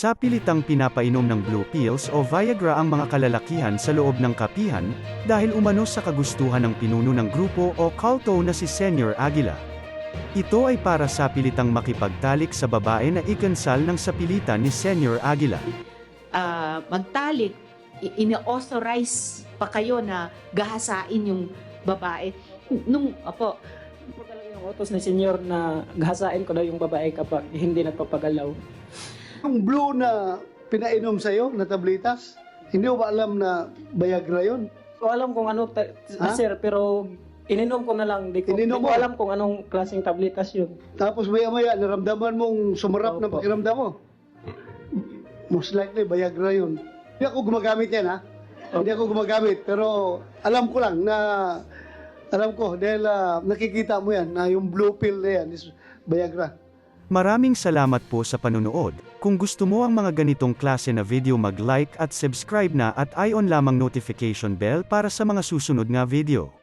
Sa pilitang pinapainom ng blue pills o Viagra ang mga kalalakihan sa loob ng kapihan, dahil umano sa kagustuhan ng pinuno ng grupo o culto na si Senyor Aguila. Ito ay para sa pilitang makipagtalik sa babae na ikansal ng sapilitan ni Senyor Aguila. ah, magtalik, i- ina-authorize pa kayo na gahasain yung babae. Nung, opo, po talaga yung utos ni senyor na gahasain ko daw yung babae kapag hindi nagpapagalaw. Yung blue na pinainom sa'yo na tablitas, hindi mo ba alam na Viagra yun? So alam kung ano, ta- Ha? sir, pero ininom ko na lang. Di ko, Ininom di ko mo? alam kung anong klaseng tabletas yun. Tapos maya-maya, naramdaman mong sumarap na Opo. pakiramdam mo. Most likely, Viagra yun. Hindi ako gumagamit yan, ha? Hindi ako gumagamit, pero alam ko lang na, alam ko, dahil ah, nakikita mo yan, na yung blue pill na yan is Viagra. Maraming salamat po sa panunood. Kung gusto mo ang mga ganitong klase na video mag-like at subscribe na at i-on lamang notification bell para sa mga susunod nga video.